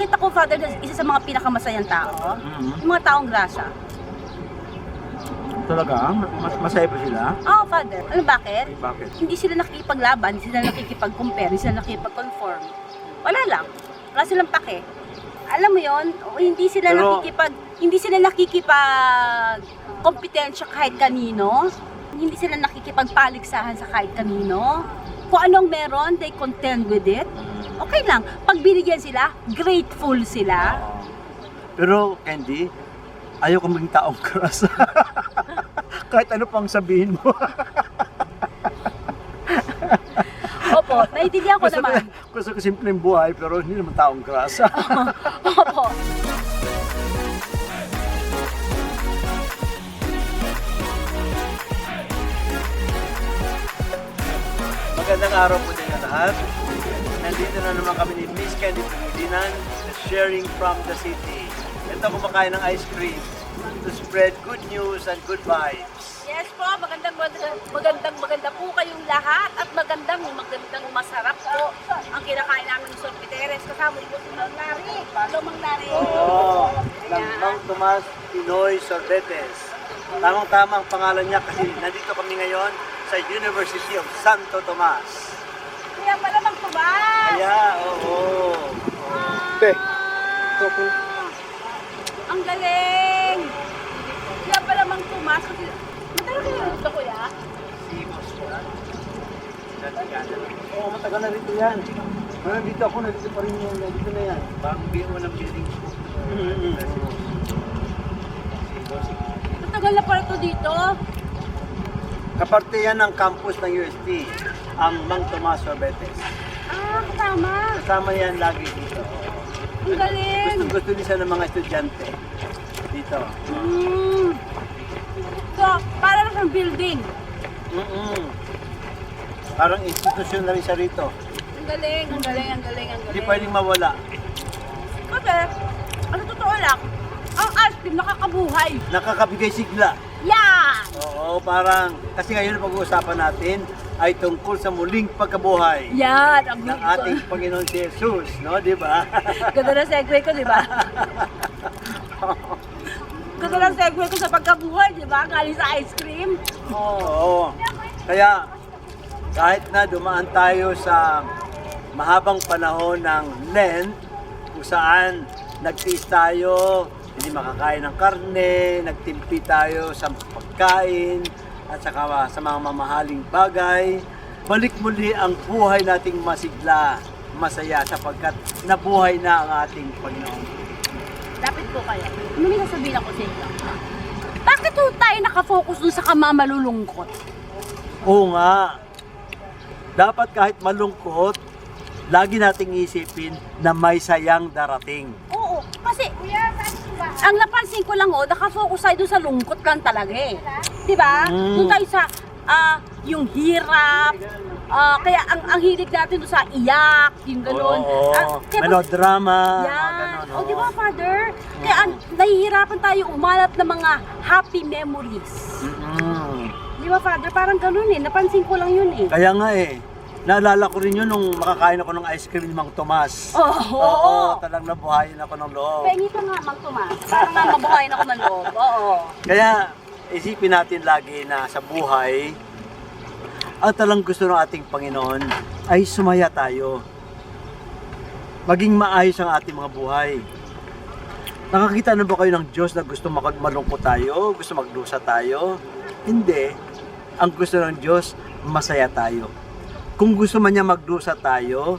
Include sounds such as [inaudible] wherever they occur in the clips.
nakita ko, Father, isa sa mga pinakamasayang tao, Mhm. yung mga taong grasa. Talaga? Mas masaya pa sila? Oo, Father. Alam bakit? Bakit? Hindi sila nakikipaglaban, hindi sila nakikipag-compare, hindi sila nakikipag-conform. Wala lang. Wala silang pake. Alam mo yon hindi sila Pero- nakikipag hindi sila nakikipag kompetensya kahit kanino. Hindi sila nakikipagpaligsahan sa kahit kanino. Kung anong meron, they contend with it. Okay lang. Pag binigyan sila, grateful sila. Oo. Pero, Candy, ayaw ko maging taong karas. [laughs] Kahit ano pang sabihin mo. [laughs] Opo, naiintindihan ko gusto, ko, naman. [laughs] gusto ko simpleng buhay, pero hindi naman taong karas. Opo. Magandang araw po din lahat. Nandito na naman kami ni Miss Candy sa Sharing from the City. Ito kumakain ng ice cream to spread good news and good vibes. Yes po, magandang magandang maganda po kayong lahat at magandang magandang masarap po ang kinakain namin ng Sol Piteres kasama po si Mang Nari. Hello Mang Nari. Oo, ng Ayan. Mang Tomas Pinoy Sorbetes. Tamang-tama ang pangalan niya kasi nandito kami ngayon sa University of Santo Tomas. Kaya pala Mang Tubas. Kaya, oo. Te. Ang galing. Kaya pala. Kasi, matagal kayo dito kuya? Oo, matagal na rito yan. Pero dito ako, nandito pa rin yan. Nandito na yan. Bang biro ng building. Matagal na pala to dito. Kaparte yan ng campus ng UST, ang Mang Tomas Sorbetes. Ah, kasama. Kasama yan lagi dito. Ang galing. Gusto gusto din siya ng mga estudyante dito. Mm. So, para lang ng building. Mm-mm. Parang institusyon na rin siya rito. Ang galing, ang galing, ang galing, ang galing. Hindi pwedeng mawala. Kasi, ano totoo lang, ang ice cream nakakabuhay. Nakakabigay sigla. Oo, parang, kasi ngayon ang pag-uusapan natin ay tungkol sa muling pagkabuhay Yan! Ang ng ating Panginoon si Jesus, no? Di ba? [laughs] Ganda na segue ko, di ba? [laughs] Ganda na segue ko sa pagkabuhay, di ba? Galing sa ice cream. Oo. Kaya, kahit na dumaan tayo sa mahabang panahon ng Lent, kung saan nagtiis tayo, hindi makakain ng karne, nagtimpi tayo sa pagkain, at saka sa mga mamahaling bagay, balik muli ang buhay nating masigla, masaya sapagkat nabuhay na ang ating Panginoon. Lapit ko kayo. Ano may sasabihin ako sa inyo? Bakit po tayo nakafocus dun sa kamamalulungkot? Oo nga. Dapat kahit malungkot, lagi nating isipin na may sayang darating. Oo, kasi ang napansin ko lang oh, nakafocus tayo dun sa lungkot lang talaga eh. 'Di ba? Mm. Doon tayo sa ah, yung hirap. ah, kaya ang ang hilig natin doon sa iyak, yung ganun. Oo, Ah, kaya pag- melodrama, mga Yan. ganun. O, di ba, Father? Kaya ang, nahihirapan tayo umanap ng mga happy memories. Mm-mm. Di ba, Father? Parang ganun eh. Napansin ko lang yun eh. Kaya nga eh, naalala ko rin yun nung makakain ako ng ice cream ni Mang Tomas. Oo. Oo, talang nabuhayin ako ng loob. Pengi ka nga, Mang Tomas. Para nga mabuhayin ako ng loob. Oo. Kaya isipin natin lagi na sa buhay, ang talang gusto ng ating Panginoon ay sumaya tayo. Maging maayos ang ating mga buhay. Nakakita na ba kayo ng Diyos na gusto malungkot tayo? Gusto magdusa tayo? Hindi. Ang gusto ng Diyos, masaya tayo. Kung gusto man niya magdusa tayo,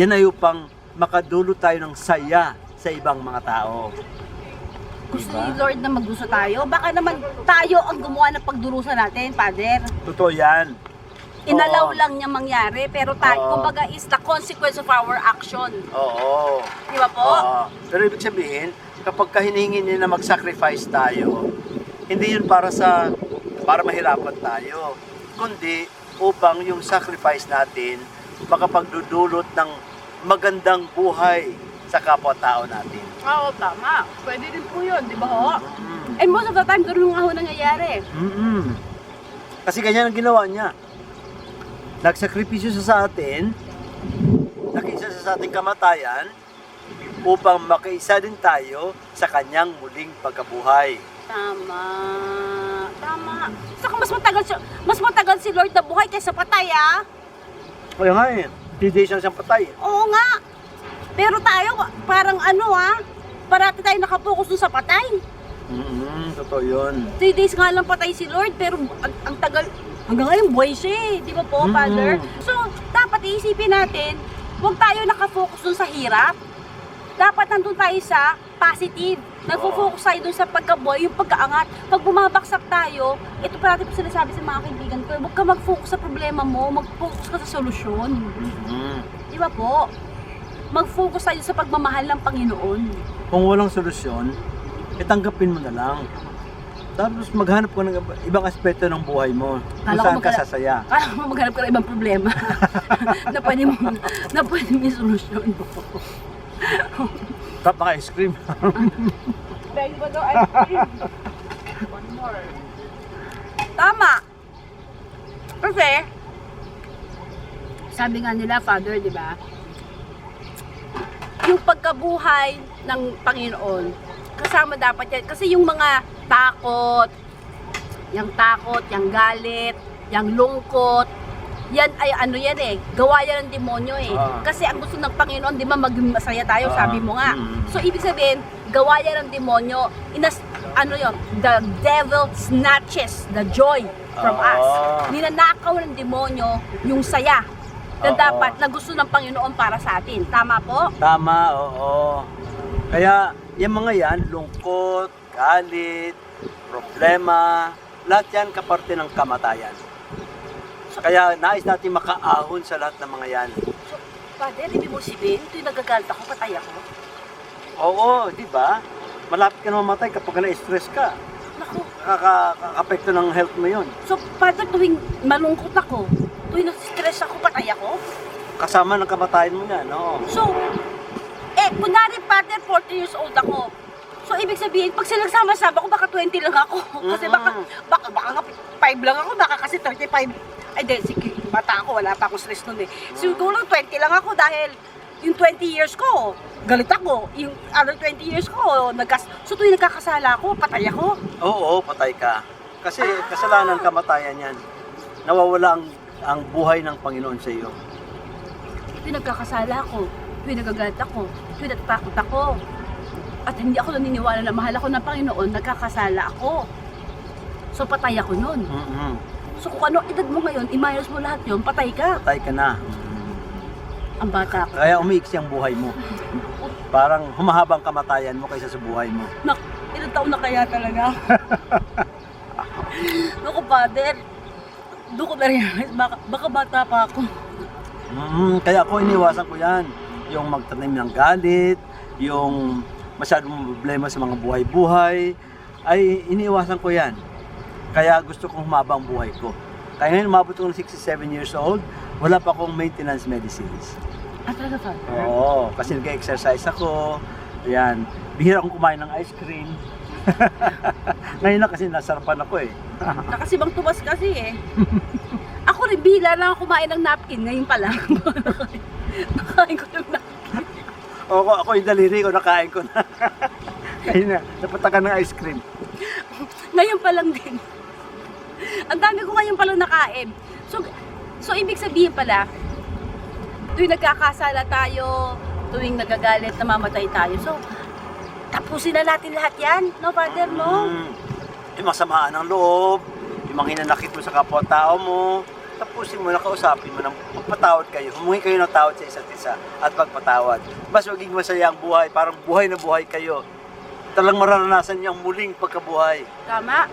yan ay upang makadulot tayo ng saya sa ibang mga tao. Gusto Diba? ni Lord na magdusa tayo. Baka naman tayo ang gumawa ng pagdurusa natin, Father. Totoo yan. Inalaw Oo. lang niya mangyari, pero tayo, Oo. kumbaga, is the consequence of our action. Oo. Di ba po? Oo. Pero ibig sabihin, kapag ka hinihingi niya na mag-sacrifice tayo, hindi yun para sa para mahirapan tayo, kundi upang yung sacrifice natin makapagdudulot ng magandang buhay sa kapwa-tao natin. Oo, tama. Pwede din po yun, di ba ho? Mm. And most of the time, ganun nga ho nangyayari. Mm-mm. Kasi ganyan ang ginawa niya. Nagsakripisyo siya sa atin, nakisa siya sa ating kamatayan, upang makaisa din tayo sa kanyang muling pagkabuhay. Tama. Tama. Saka mas matagal, siya, mas matagal si Lord na buhay kaysa patay, ah. Kaya nga eh, 3 days na siyang patay. Oo nga. Pero tayo, parang ano, ah. Parati tayo nakapokus dun sa patay. Mm-hmm, totoo yun. Three days nga lang patay si Lord, pero ang, ang tagal, hanggang ngayon buhay siya eh. Di ba po, Mhm. Father? So, dapat iisipin natin, huwag tayo nakafocus dun sa hirap. Dapat nandun tayo sa positive. Nagfo-focus tayo dun sa pagkabuhay, yung pagkaangat. Pag bumabaksak tayo, ito parati po sinasabi sa mga kaibigan ko, huwag ka mag-focus sa problema mo, mag-focus ka sa solusyon. Mhm. Di ba po? Mag-focus tayo sa pagmamahal ng Panginoon. Kung walang solusyon, itanggapin mo na lang. Tapos maghanap ka ng iba- ibang aspeto ng buhay mo. Kung Kala ko saan ka maghanap- sasaya. Kala mo maghanap ka ng ibang problema [laughs] na pwede mo, na pwede mo solusyon [laughs] Tap ice cream. Dahil ba daw ice cream? One more. Tama. Kasi, sabi nga nila, Father, di ba? Yung pagkabuhay ng Panginoon, kasama dapat yan. Kasi yung mga takot, yung takot, yung galit, yung lungkot, yan ay ano yan eh, gawa yan ng demonyo eh. Ah. Kasi ang gusto ng Panginoon, di ba, maging masaya tayo, Ah. sabi mo nga. Mm. So, ibig sabihin, gawa yan ng demonyo, inas, ano yon the devil snatches the joy from Ah. us. Ninanakaw ng demonyo yung saya na Oo. dapat, na gusto ng Panginoon para sa atin. Tama po? Tama, oo. Kaya, yung mga yan, lungkot, galit, problema, lahat yan kaparte ng kamatayan. Kaya nais natin makaahon sa lahat ng mga yan. So, Father, ibig mo sabihin, ito yung nagagalit ako, patay ako. Oo, di ba? Malapit ka na mamatay kapag na-stress ka. Naku, Kaka-apekto ng health mo yun. so Father, tuwing malungkot ako, tuwing nag-stress ako, patay ako. Kasama ng kamatayan mo yan, oo. So, eh, kunwari, Father, 40 years old ako. So, ibig sabihin, pag sinagsama-sama ko, baka 20 lang ako. [laughs] Kasi baka, baka, baka nga 5 lang ako, baka kasi 35. Ay, di, sige, bata ako, wala pa akong stress nun eh. Siguro 20 lang ako dahil yung 20 years ko, galit ako. Yung other 20 years ko, nagkas so tuwing nagkakasala ako, patay ako. Oo, patay ka. Kasi kasalanan kamatayan yan. Nawawala ang, ang buhay ng Panginoon sa iyo. Tuwing nagkakasala ako, tuwing nagagalit ako, tuwing natatakot ako. At hindi ako naniniwala na mahal ako ng Panginoon, nagkakasala ako. So patay ako nun. mm So kung ano edad mo ngayon, i-minus mo lahat yun, patay ka. Patay ka na. Ang bata ko. Kaya umiiksi ang buhay mo. Parang humahabang kamatayan mo kaysa sa buhay mo. Nak, ilang taon na kaya talaga? [laughs] Naku, father. Doon ko na-realize, baka, baka bata pa ako. Mm, kaya ako iniwasan ko yan. Yung magtanim ng galit, yung masyadong problema sa mga buhay-buhay, ay iniwasan ko yan. Kaya gusto kong humaba ang buhay ko. Kaya ngayon, umabot ko ng 67 years old, wala pa akong maintenance medicines. Ah, talaga? Oo, kasi nag-exercise ako. Ayan, bihira akong kumain ng ice cream. [laughs] ngayon na kasi nasarapan ako eh. [laughs] Nakasibang tumas kasi eh. ako rin, bihila lang kumain ng napkin, ngayon pa lang. [laughs] Nakain ko yung napkin. Ako, ako yung daliri ko, nakain ko na. [laughs] ngayon na, napatakan ng ice cream. Ngayon pa lang din. Ang dami ko ngayon pala nakain. So, so ibig sabihin pala, tuwing nagkakasala tayo, tuwing nagagalit, namamatay tayo. So, tapusin na natin lahat yan, no, Father, no? Mm, yung masamaan ng loob, yung mga hinanakit mo sa kapwa-tao mo, tapusin mo na, kausapin mo na magpatawad kayo. Humingi kayo ng tawad sa isa't isa at magpatawad. Mas maging masaya ang buhay, parang buhay na buhay kayo. Talang mararanasan niyo ang muling pagkabuhay. Tama.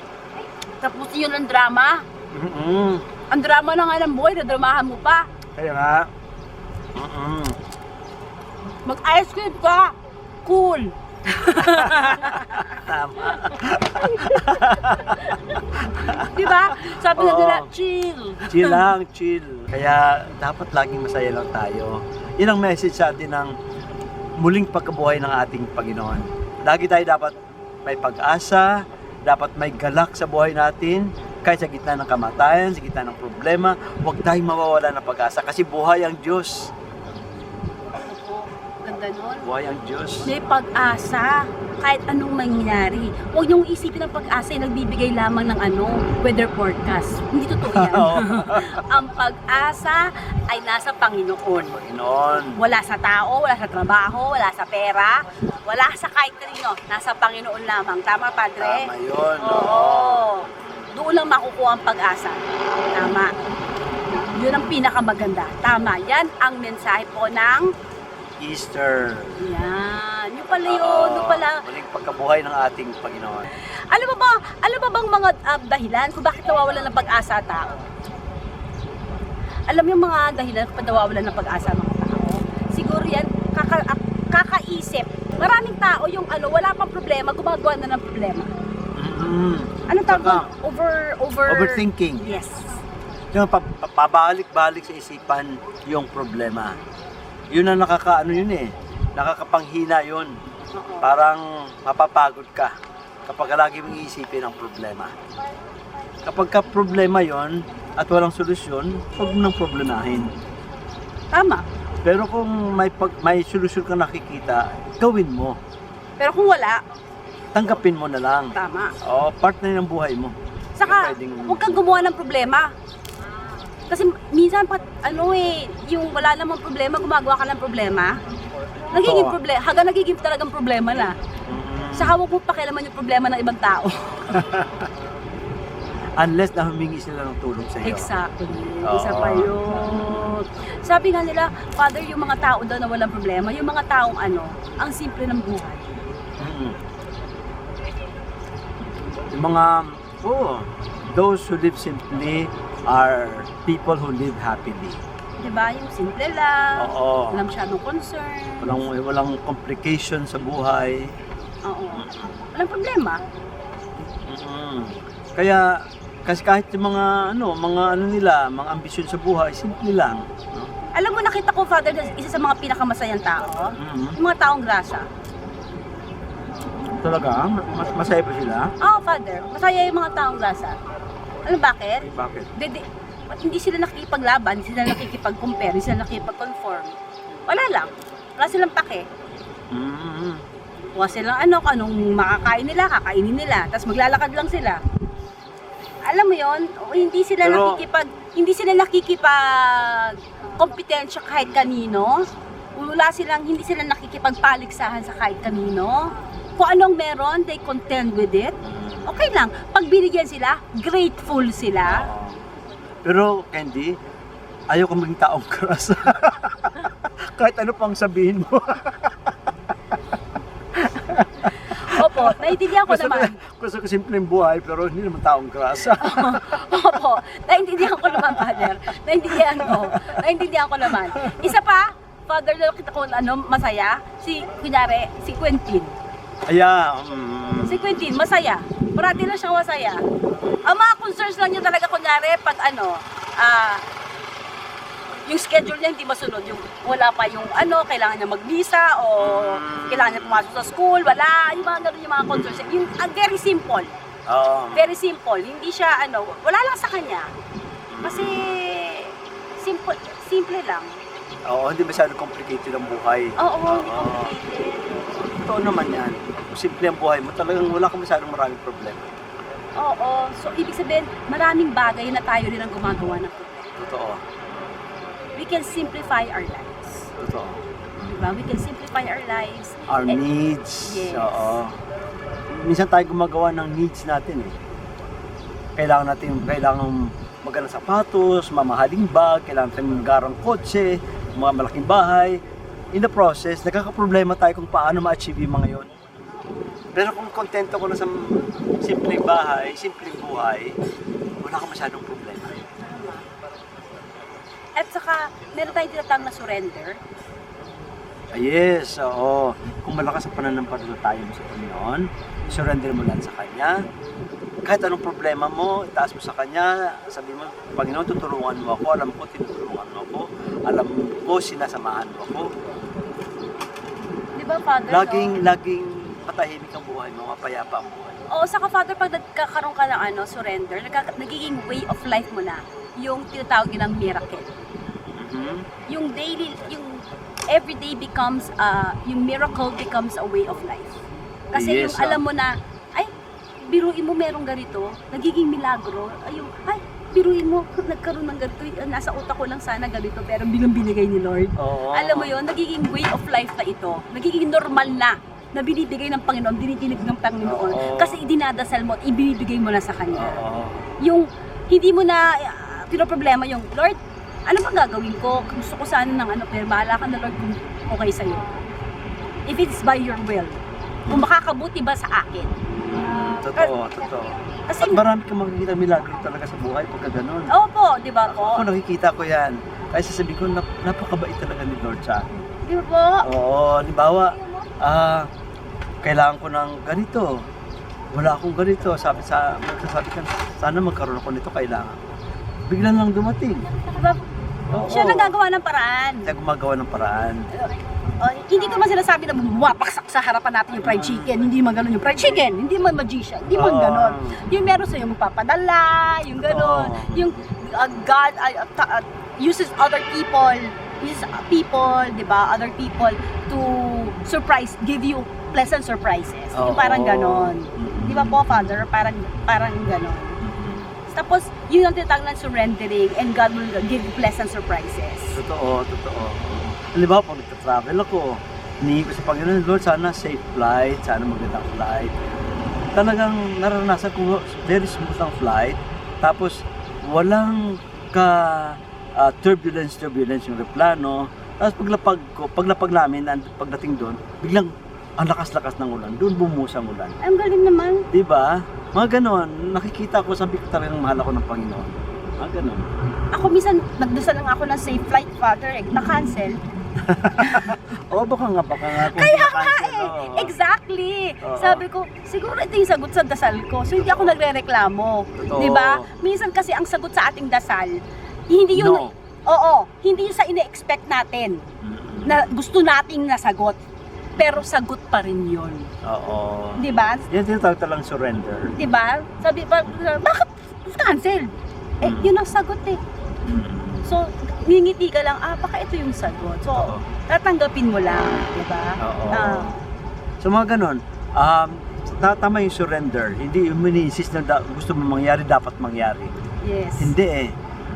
Tapusin yun ang drama. mm Ang drama na nga ng buhay, nadramahan mo pa. Kaya nga. mm Mag-ice cream ka. Cool. Tama. Di ba? Sabi na Oo. nila, chill. Chill lang, chill. Kaya dapat laging masaya lang tayo. Yun ang message sa atin ng muling pagkabuhay ng ating Panginoon. Lagi tayo dapat may pag-asa, dapat may galak sa buhay natin, kahit sa gitna ng kamatayan, sa gitna ng problema, huwag tayong mawawala ng pag-asa kasi buhay ang Diyos. Ganon. Buhay ang Diyos. May pag-asa kahit anong mangyari. Huwag niyong isipin ng pag-asa ay nagbibigay lamang ng ano, weather forecast. Hindi totoo yan. [laughs] Oo. [laughs] Ang pag-asa ay nasa Panginoon. Panginoon. Wala sa tao, wala sa trabaho, wala sa pera, wala sa kahit kanino. Nasa Panginoon lamang. Tama, Padre? Tama yun. Oo. Doon lang makukuha ang pag-asa. Tama. Yun ang pinakamaganda. Tama. Yan ang mensahe po ng Easter. yan. Yung pala yun. Oo. Yung pala. Muling pagkabuhay ng ating Panginoon. Alam mo ba, alam mo bang mga ah, dahilan kung bakit nawawalan ng pag-asa tao? Alam mo yung mga dahilan kung nawawalan ng pag-asa mga tao? Siguro yan, kaka, ah, kakaisip. Maraming tao yung ano, wala pang problema, gumagawa na ng problema. Mm-hmm. Anong tawag Saka? Over, over... Overthinking. Yes. Yung pa- pa- pabalik-balik sa isipan yung problema. Yun ang nakakaano yun eh. Nakakapanghina yun. Parang mapapagod ka kapag lagi mong iisipin ang problema. Kapag ka problema yon at walang solusyon, huwag mo nang problemahin. Tama. Pero kung may pag, may solusyon ka nakikita, gawin mo. Pero kung wala, Tanggapin mo na lang. tama. O, part na yun ng buhay mo. Saka, Pwedeng- huwag kang gumawa ng problema. Kasi minsan, pat, ano eh, yung wala namang problema, gumagawa ka ng problema. Nagiging Oo. problema, hanggang nagiging talagang problema na. Saka huwag mo pakialaman yung problema ng ibang tao. [laughs] Unless na humingi sila ng tulong sa iyo. Exactly. Oo. Isa pa yun. Sabi nga nila, Father, yung mga tao daw na walang problema, yung mga taong ano, ang simple ng buhay. Mm. Yung mga, oh, those who live simply are people who live happily. Diba? Yung simple lang. Oo. Walang masyadong concern. Walang, walang complication sa buhay. Oo. Walang problema. Mm. Kaya, kasi kahit yung mga, ano, mga ano nila, mga ambisyon sa buhay, simple lang. no? Alam mo, nakita ko, Father, na isa sa mga pinakamasayang tao, Mm. yung mga taong grasa. Talaga? Mas, masaya pa sila? Oo, Father. Masaya yung mga taong grasa. Alam bakit? Bakit? Dede, hindi sila nakikipaglaban, hindi sila nakikipag-compare, hindi sila nakikipag-conform. Wala lang. Wala silang pake. Mm. Wala silang ano, kung anong makakain nila, kakainin nila. Tapos maglalakad lang sila. Alam mo yon hindi sila Pero- nakikipag hindi sila nakikipag kompetensya kahit kanino. Wala silang hindi sila nakikipagpaligsahan sa kahit kanino. Kung anong meron, they contend with it. Okay lang. Pag binigyan sila, grateful sila. Pero, Candy, ayaw ko maging taong cross. [laughs] Kahit ano pang sabihin mo. [laughs] Opo, naiintindihan ko gusto, naman. [laughs] gusto ko simpleng buhay, pero hindi naman taong cross. Opo, naiintindihan ko naman, Father. Naiintindihan ko. Naiintindihan ko naman. Isa pa, Father, na kita ko ano, masaya, si, kunyari, si Quentin. Aya, mm, Si Quentin, masaya. Parati lang siyang masaya. Ang mga concerns lang niya talaga, kunyari, pag ano, ah, yung schedule niya hindi masunod. Yung wala pa yung ano, kailangan niya mag-visa o kailangan niya pumasok sa school, wala. Yung mga ganun yung mga concerns. Yung ah, very simple. oo. Very simple. Hindi siya ano, wala lang sa kanya. Kasi simple simple lang. Oo, hindi masyadong complicated ang buhay. Oo, hindi Oo. complicated. Totoo naman yan. Simple ang buhay mo, talagang wala ka masyadong maraming problema. Oo. So ibig sabihin, maraming bagay na tayo rin ang gumagawa ng problema. Totoo. We can simplify our lives. Totoo. Diba? We can simplify our lives. Our And- needs. Yes. Oo. Minsan tayo gumagawa ng needs natin eh. Kailangan natin, kailangan magandang sapatos, mamahaling bag, kailangan natin garang kotse, mga malaking bahay. In the process, nagkakaproblema tayo kung paano ma-achieve yung mga yon. Pero kung kontento ko na sa simpleng bahay, simpleng buhay, wala ka masyadong problema. At saka, meron tayong tinatawag na surrender. Ah, yes, oo. Kung malakas ang pananampalataya mo sa Panginoon, surrender mo lang sa Kanya. Kahit anong problema mo, itaas mo sa Kanya. Sabi mo, Panginoon, tutulungan mo ako. Alam ko, tinutulungan mo ako. Alam ko, sinasamahan mo ako. Di ba, Father? Laging, no? laging patahimik ang buhay mo, mapayapa ang buhay mo. Oo, saka Father, pag nagkakaroon ka ng ano, surrender, nagka- nagiging way of life mo na yung tinatawag yun ng miracle. Mhm. Yung daily, yung every day becomes, uh, yung miracle becomes a way of life. Kasi Yes, yung ah. alam mo na, ay, biruin mo merong ganito, nagiging milagro, ay, yung, ay, biruin mo, [laughs] nagkaroon ng ganito, eh, nasa utak ko lang sana ganito, pero bilang binigay ni Lord. Oo. Alam mo yon nagiging way of life na ito. Nagiging normal na na binibigay ng Panginoon, dinidinig ng Panginoon. Oo. Kasi idinadasal mo at ibinibigay mo na sa Kanya. Oo. Yung hindi mo na uh, pinoproblema yung, Lord, ano bang gagawin ko? Gusto ko sana ng ano, pero bahala ka na Lord kung okay sa'yo. If it's by your will. Kung makakabuti ba sa akin. Totoo, totoo. Kasi, At marami kang makikita milagro talaga sa buhay pagka ganun. opo, di ba po? Ako nakikita ko yan. Kaya sasabihin ko, nap- napakabait talaga ni Lord sa akin. Di ba po? Oo, halimbawa, ah, kailangan ko ng ganito. Wala akong ganito. Sabi sa, magsasabi ka, sana magkaroon ako nito, kailangan. Biglang lang dumating. Di ba? Oo. Siya nagagawa ng paraan. Siya gumagawa ng paraan. Oh, hindi ko man sinasabi na bumapaksak sa harapan natin yung fried chicken. Hindi man ganun yung fried chicken. Hindi man magician. Hindi man Oo. ganun. Yung meron sa yung magpapadala, yung ganun. Oo. Yung uh, God uh, ta- uh, uses other people, uses uh, people, di ba? Other people to surprise, give you pleasant surprises. Yung Oo. parang ganun. Di ba po, Father? Parang, parang ganun. Tapos, yun ang tinatawag ng surrendering and God will give you pleasant surprises. Totoo, totoo. Halimbawa, pag nagta-travel ako, hinihingi ko sa Panginoon, Lord, sana safe flight, sana magandang flight. Talagang naranasan ko very smooth ang flight. Tapos, walang ka ah, turbulence, turbulence yung replano. Tapos paglapag ko, paglapag namin, pagdating doon, biglang ang lakas-lakas ng ulan. Doon bumusa ang ulan. Ang galing naman. Di ba? Mga ganon, nakikita ko, sabi ko talagang mahal ako ng Panginoon. Mga ganon. Ako minsan, nagdasal lang ako ng safe flight, Father, eh, na-cancel. [laughs] Oo, baka nga, baka nga. Kaya nga eh, oo. exactly. Oo. Sabi ko, siguro ito yung sagot sa dasal ko. So, hindi ako nagre-reklamo. Di ba? Minsan kasi ang sagot sa ating dasal, hindi yun, No. Oo, hindi sa ine-expect natin na gusto nating nasagot. Pero sagot pa rin yun. Oo. Di ba? Yan tinatawag talang surrender. Di ba? Sabi pa, bakit cancel? Eh, Mm. yun ang sagot eh. So, ngingiti ka lang, ah, baka ito yung sagot. So, Oo. tatanggapin mo lang, di ba? Oo. Ah. So mga ganon, um, ta- tama yung surrender. Hindi yung insist na da- gusto mo mangyari, dapat mangyari. yes. Hindi eh.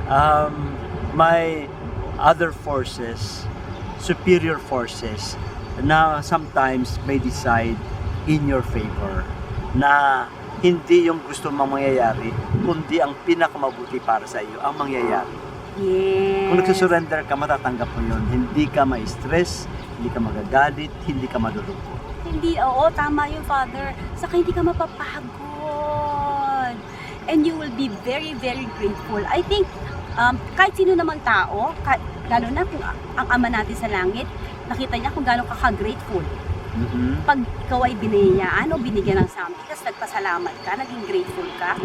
Um, may other forces, superior forces, na sometimes may decide in your favor na hindi yung gusto mong mangyayari, kundi ang pinakamabuti para sa iyo ang mangyayari. Yes. Kung nagsusurrender ka, matatanggap mo yun. Hindi ka ma-stress, hindi ka magagalit, hindi ka malulungkot. Hindi, oo, tama yung father. Saka hindi ka mapapagod. And you will be very, very grateful. I think, um, kahit sino naman tao, kahit, lalo na kung ang ama natin sa langit, nakita niya kung gaano ka ka-grateful. Mhm. Pag ikaw ay binayaan o binigyan ng something, tapos nagpasalamat ka, naging grateful ka,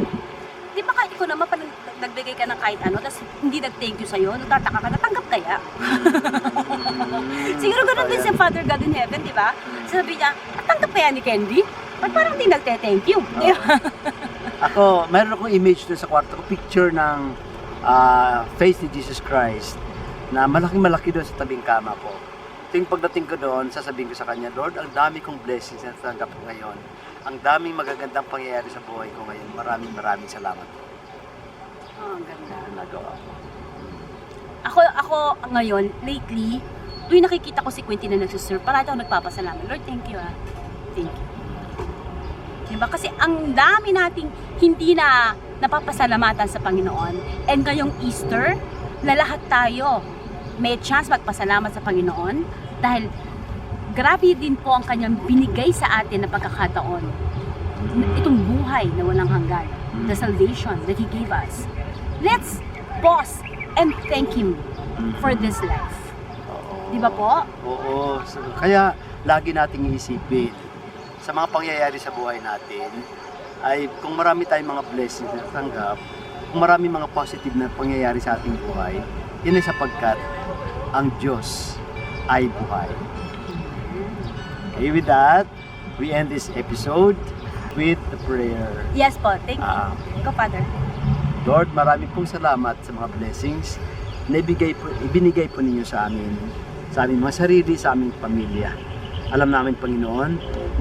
di ba kahit ikaw naman, pag nag- nagbigay ka ng kahit ano, tapos hindi nag-thank you sa'yo, nagtataka ka, natanggap kaya? [laughs] Siguro ganun din si Father God in Heaven, di ba? Sabi niya, natanggap kaya ni Candy? Ba't parang hindi nagte-thank you? Ba? Ako, mayroon akong image doon sa kwarto ko, picture ng ah, face ni Jesus Christ na malaking-malaki doon sa tabing kama ko. Ting pagdating ko doon, sasabihin ko sa kanya, Lord, ang dami kong blessings na natanggap ko ngayon. Ang daming magagandang pangyayari sa buhay ko ngayon. Maraming maraming salamat po. Oh, ang ganda. Ang nagawa ko. Ako, ako ngayon, lately, tuwing nakikita ko si Quentin na nagsiserve, parati ako nagpapasalamat. Lord, thank you ah. Thank you. Diba? Kasi ang dami nating hindi na napapasalamatan sa Panginoon. And ngayong Easter, na lahat tayo may chance magpasalamat sa Panginoon dahil grabe din po ang kanyang binigay sa atin na pagkakataon. Itong buhay na walang hanggan. The salvation that He gave us. Let's pause and thank Him for this life. Di ba po? Oo. So, kaya lagi nating iisipin sa mga pangyayari sa buhay natin ay kung marami tayong mga blessings na tanggap, kung marami mga positive na pangyayari sa ating buhay, yun ay sapagkat ang Diyos ay buhay. Okay, with that, we end this episode with the prayer. Yes po, thank you. Ah, Go, Father. Lord, marami pong salamat sa mga blessings na ibigay po, ibinigay po ninyo sa amin. sa aming mga sarili, sa aming pamilya. Alam namin, Panginoon,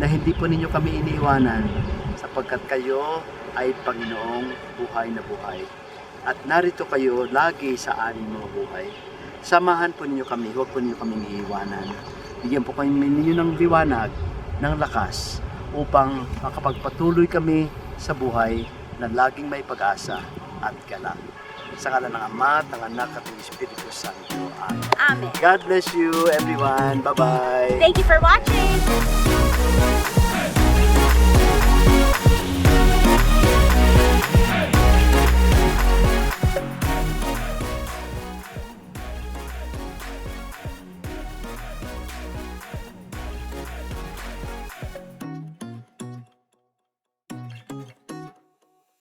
na hindi po ninyo kami iniiwanan sapagkat kayo ay Panginoong buhay na buhay. At narito kayo lagi sa aming mga buhay. Samahan po ninyo kami, huwag po ninyo kami iniiwanan. Bigyan po kami ninyo ng liwanag, ng lakas, upang makapagpatuloy kami sa buhay na laging may pag-asa at galak. Sa ngala ng Ama, ng Anak at ng Espiritu Santo. Amen. Amen. God bless you everyone. Bye-bye. Thank you for watching!